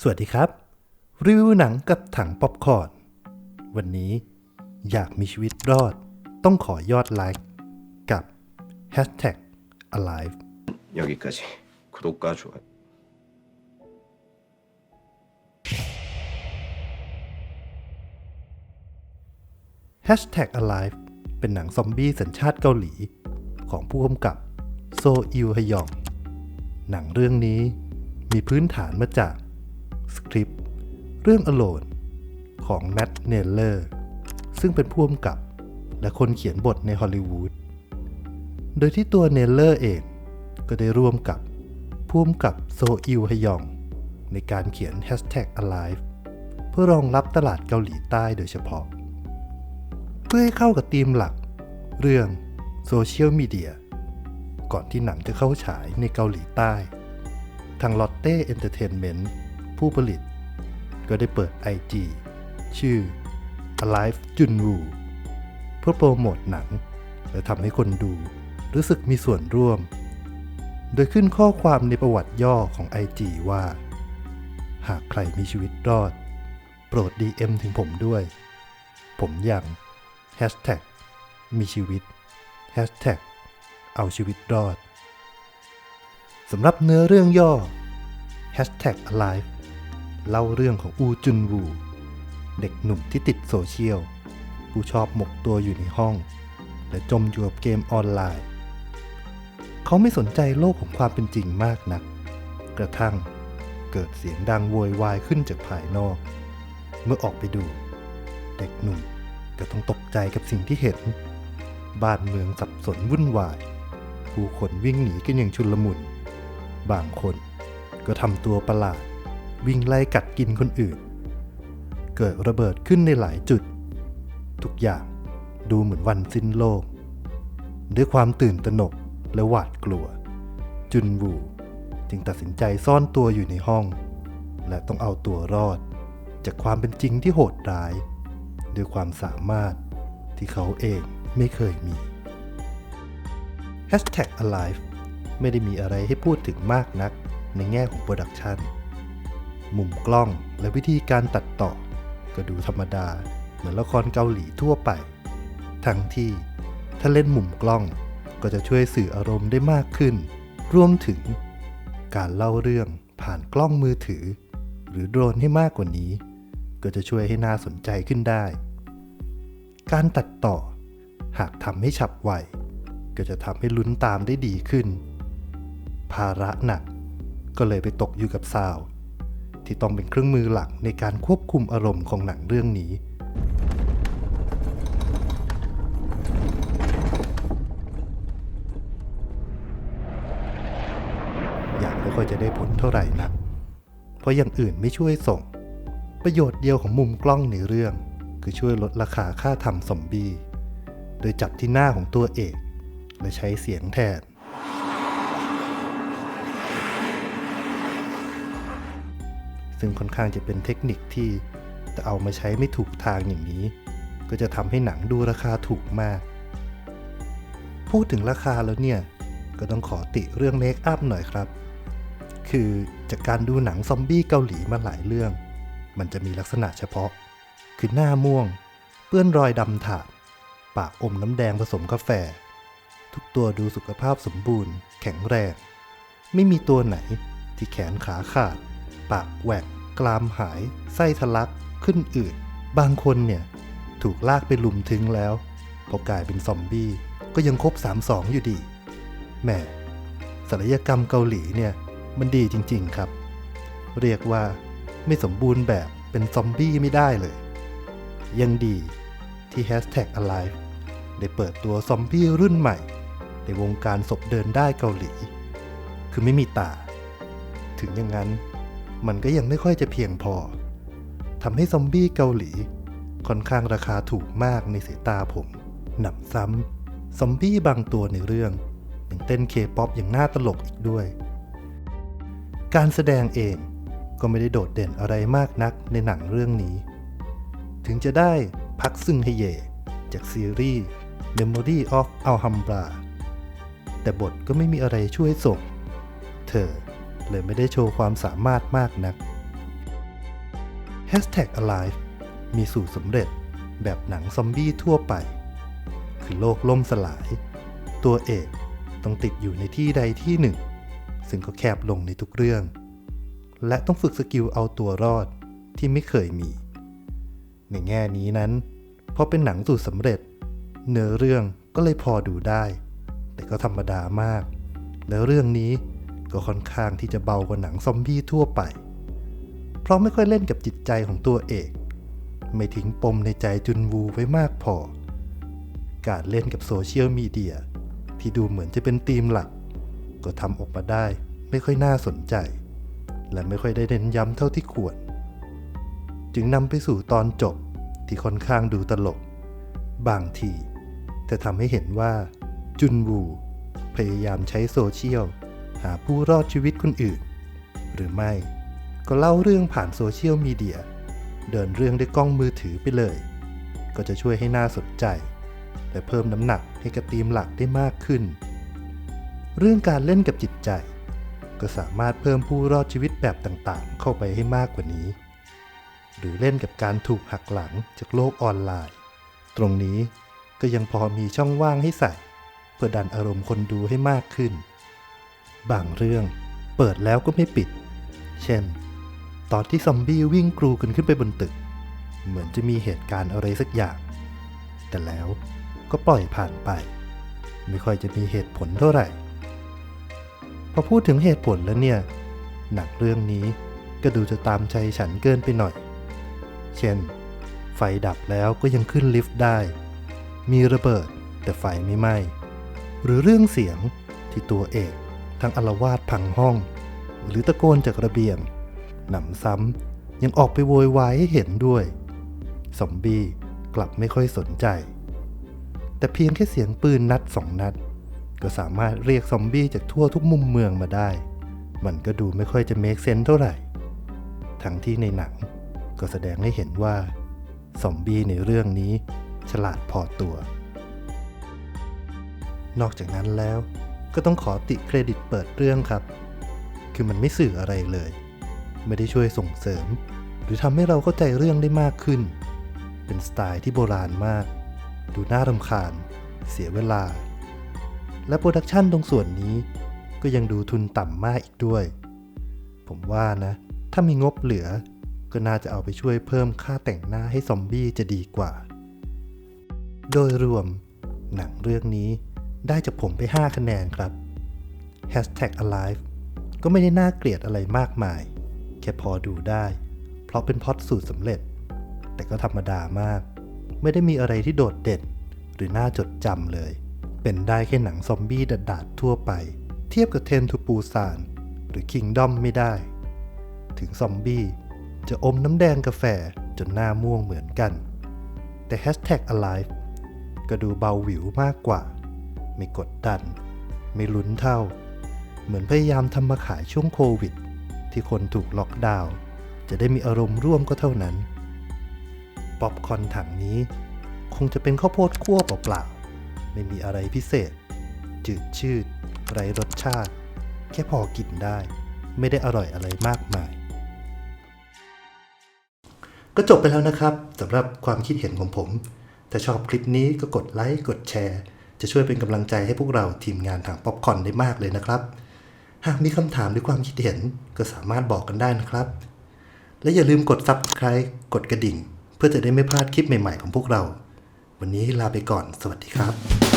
สวัสดีครับ รีวิวหนังกับถังป๊อปคอร์นวันนี้อยากมีชีวิตรอด ต้องขอยอดไลค์กับ Hashtag alive 여기까지 구독과 좋아요 Hashtag alive เป็นหนังซอมบี้สัญชาติเกาหลี ของผู้กำกับโซอิวฮยอง หนังเรื่องนี้มีพื้นฐานมาจาก สคริปต์เรื่อง Alone ของแม t เนลเลอร์ซึ่งเป็นผู้กำกับและคนเขียนบทในฮอลลีวูด โดยที่ตัวเนลเลอร์เองก็ได้ร่วมกับผู้กำกับโซอิวฮยอง ในการเขียน Hashtag alive เพื่อรองรับตลาดเกาหลีใต้โดยเฉพาะ เพื่อให้เข้ากับธีมหลัก เรื่องโซเชียลมีเดียก่อนที่หนังจะเข้าฉายในเกาหลีใต้ ทางลอตเต้เอนเตอร์เทนเมนต์ ผู้ผลิต ก็ได้เปิด IG ชื่อ Alive Junwoo เพื่อโปรโมทหนัง และทำให้คนดูรู้สึกมีส่วนร่วม โดยขึ้นข้อความในประวัติย่อของ IG ว่า หากใครมีชีวิตรอด โปรด DM ถึงผมด้วย ผมยัง Hashtag มีชีวิต Hashtag เอาชีวิตรอดสำหรับเนื้อเรื่องย่อ Hashtag alive เล่าเรื่องของอูจุนวู เด็กหนุ่มที่ติดโซเชียล ผู้ชอบหมกตัวอยู่ในห้อง และจมอยู่กับเกมออนไลน์ เขาไม่สนใจโลกของความเป็นจริงมากนัก กระทั่งเกิดเสียงดังโวยวายขึ้นจากภายนอก เมื่อออกไปดู เด็กหนุ่มก็ต้องตกใจกับสิ่งที่เห็น บ้านเมืองสับสนวุ่นวาย ผู้คนวิ่งหนีกันอย่างชุลมุน บางคนก็ทำตัวประหลาด วิ่งไล่กัดกินคนอื่น เกิดระเบิดขึ้นในหลายจุด ทุกอย่างดูเหมือนวันสิ้นโลก ด้วยความตื่นตระหนกและหวาดกลัว จุนวูจึงตัดสินใจซ่อนตัวอยู่ในห้อง และต้องเอาตัวรอด จากความเป็นจริงที่โหดร้าย ด้วยความสามารถที่เขาเองไม่เคยมี Hashtag alive ไม่ได้มีอะไรให้พูดถึงมากนักในแง่ของโปรดักชัน มุมกล้องและวิธีการตัดต่อ ก็ดูธรรมดา เหมือนละครเกาหลีทั่วไป ทั้งที่ถ้าเล่นมุมกล้องก็จะช่วยสื่ออารมณ์ได้มากขึ้น รวมถึง การเล่าเรื่องผ่านกล้องมือถือ หรือโดรนให้มากกว่านี้ ก็จะช่วยให้น่าสนใจขึ้นได้ การตัดต่อ หากทำให้ฉับไว ก็จะทำให้ลุ้นตามได้ดีขึ้น ภาระหนักก็เลยไปตกอยู่กับซาว ที่ต้องเป็นเครื่องมือหลักในการควบคุมอารมณ์ของหนังเรื่องนี้ อย่างไม่ค่อยจะได้ผลเท่าไหร่นัก เพราะอย่างอื่นไม่ช่วยส่ง ประโยชน์เดียวของมุมกล้องในเรื่อง คือช่วยลดราคาค่าทำซอมบี โดยจับที่หน้าของตัวเอก และใช้เสียงแทน ซึ่งค่อนข้างจะเป็นเทคนิคที่แต่เอามาใช้ไม่ถูกทางอย่างนี้ ก็จะทำให้หนังดูราคาถูกมาก พูดถึงราคาแล้วเนี่ย ก็ต้องขอติเรื่องเมคอัพหน่อยครับ คือจากการดูหนังซอมบี้เกาหลีมาหลายเรื่อง มันจะมีลักษณะเฉพาะ คือหน้าม่วง เปื้อนรอยดำถาดปากอมน้ำแดงผสมกาแฟ ทุกตัวดูสุขภาพสมบูรณ์ แข็งแรง ไม่มีตัวไหนที่แขนขาขาด ปากแหวกกรามหาย ไส้ทะลักขึ้นอืด บางคนเนี่ย ถูกลากไปลุมถึงแล้ว พอกลายเป็นซอมบี้ ก็ยังครบ3-2 อยู่ดีแหม่ศัลยกรรมเกาหลีเนี่ย มันดีจริงๆครับ เรียกว่าไม่สมบูรณ์แบบเป็นซอมบี้ไม่ได้เลย ยังดีที่ Hashtag alive ได้เปิดตัวซอมบี้รุ่นใหม่ ในวงการศพเดินได้เกาหลี คือไม่มีตา ถึงอย่างนั้น มันก็ยังไม่ค่อยจะเพียงพอทำให้ซอมบี้เกาหลี ค่อนข้างราคาถูกมากในสายตาผมหนำซ้ำซอมบี้บางตัวในเรื่องยังเต้นเคป๊อปอย่างน่าตลกอีกด้วย การแสดงเองก็ไม่ได้โดดเด่นอะไรมากนักในหนังเรื่องนี้ ถึงจะได้พักซึ่งเฮเย จากซีรีส์ Memory of Alhambra แต่บทก็ไม่มีอะไรช่วยส่ง เธอ เลยไม่ได้โชว์ความสามารถมากนัก Hashtag Alive มีสูตรสำเร็จแบบหนังซอมบี้ทั่วไป คือโลกล่มสลาย ตัวเอกต้องติดอยู่ในที่ใดที่หนึ่ง ซึ่งก็แคบลงในทุกเรื่อง และต้องฝึกสกิลเอาตัวรอดที่ไม่เคยมี ในแง่นี้นั้นพอเป็นหนังสูตรสำเร็จ เนื้อเรื่องก็เลยพอดูได้ แต่ก็ธรรมดามาก แล้วเรื่องนี้ ก็ค่อนข้างที่จะเบากว่าหนังซอมบี้ทั่วไป เพราะไม่ค่อยเล่นกับจิตใจของตัวเอก ไม่ทิ้งปมในใจจุนวูไว้มากพอ การเล่นกับโซเชียลมีเดียที่ดูเหมือนจะเป็นธีมหลัก ก็ทำออกมาได้ไม่ค่อยน่าสนใจ และไม่ค่อยได้เน้นย้ำเท่าที่ควร จึงนำไปสู่ตอนจบที่ค่อนข้างดูตลก บางทีจะทำให้เห็นว่าจุนวูพยายามใช้โซเชียล หาผู้รอดชีวิตคนอื่น หรือไม่ก็เล่าเรื่องผ่านโซเชียลมีเดีย เดินเรื่องด้วยกล้องมือถือไปเลย ก็จะช่วยให้น่าสนใจ และเพิ่มน้ำหนักให้กับธีมหลักได้มากขึ้น เรื่องการเล่นกับจิตใจ ก็สามารถเพิ่มผู้รอดชีวิตแบบต่างๆ เข้าไปให้มากกว่านี้ หรือเล่นกับการถูกหักหลังจากโลกออนไลน์ ตรงนี้ก็ยังพอมีช่องว่างให้ใส่ เพื่อดันอารมณ์คนดูให้มากขึ้น บางเรื่อง เปิดแล้วก็ไม่ปิด เช่น ตอนที่ซอมบี้วิ่งกรูกันขึ้นไปบนตึก เหมือนจะมีเหตุการณ์อะไรสักอย่าง แต่แล้วก็ปล่อยผ่านไป ไม่ค่อยจะมีเหตุผลเท่าไหร่ พอพูดถึงเหตุผลแล้วเนี่ย หนังเรื่องนี้ก็ดูจะตามใจฉันเกินไปหน่อย เช่น ไฟดับแล้วก็ยังขึ้นลิฟต์ได้ มีระเบิดแต่ไฟไม่ไหม้ หรือเรื่องเสียงที่ตัวเอก ทั้งอลวาดพังห้อง หรือตะโกนจากระเบียงหนำซ้ำยังออกไปโวยวายให้เห็นด้วยซอมบี้กลับไม่ค่อยสนใจ แต่เพียงแค่เสียงปืนนัดสองนัด ก็สามารถเรียกซอมบี้จากทั่วทุกมุมเมืองมาได้ มันก็ดูไม่ค่อยจะเมคเซนเท่าไหร่ ทั้งที่ในหนังก็แสดงให้เห็นว่าซอมบี้ในเรื่องนี้ฉลาดพอตัว นอกจากนั้นแล้ว ก็ต้องขอติเครดิตเปิดเรื่องครับ คือมันไม่สื่ออะไรเลย ไม่ได้ช่วยส่งเสริม หรือทำให้เราเข้าใจเรื่องได้มากขึ้น เป็นสไตล์ที่โบราณมาก ดูน่ารำคาญ เสียเวลา และโปรดักชันตรงส่วนนี้ ก็ยังดูทุนต่ำมากอีกด้วย ผมว่านะ ถ้ามีงบเหลือ ก็น่าจะเอาไปช่วยเพิ่มค่าแต่งหน้าให้ซอมบี้จะดีกว่า โดยรวมหนังเรื่องนี้ ได้จากผมไป 5 คะแนนครับ Hashtag Alive ก็ไม่ได้น่าเกลียดอะไรมากมาย แค่พอดูได้ เพราะเป็นพอดสูตรสำเร็จ แต่ก็ธรรมดามาก ไม่ได้มีอะไรที่โดดเด่น หรือน่าจดจำเลย เป็นได้แค่หนังซอมบี้ดาดๆทั่วไป เทียบกับเทนทูปูซานหรือคิงดอมไม่ได้ ถึงซอมบี้จะอมน้ำแดงกาแฟจนหน้าม่วงเหมือนกัน แต่ Hashtag Alive ก็ดูเบาหวิวมากกว่า ไม่กดดัน ไม่ลุ้นเท่า เหมือนพยายามทำมาขายช่วงโควิด ที่คนถูกล็อกดาวน์จะได้มีอารมณ์ร่วมก็เท่านั้น ป๊อปคอนถังนี้ คงจะเป็นข้าวโพดคั่วเปล่าๆไม่มีอะไรพิเศษ จืดชืด ไร้รสชาติ แค่พอกินได้ ไม่ได้อร่อยอะไรมากมาย ก็จบไปแล้วนะครับสำหรับความคิดเห็นของผม ถ้าชอบคลิปนี้ก็กดไลค์กดแชร์ จะช่วยเป็นกำลังใจให้พวกเราทีมงานทางป๊อปคอนได้มากเลยนะครับ หากมีคำถามหรือความคิดเห็นก็สามารถบอกกันได้นะครับ และอย่าลืมกด Subscribe กดกระดิ่ง เพื่อจะได้ไม่พลาดคลิปใหม่ๆของพวกเรา วันนี้ลาไปก่อน สวัสดีครับ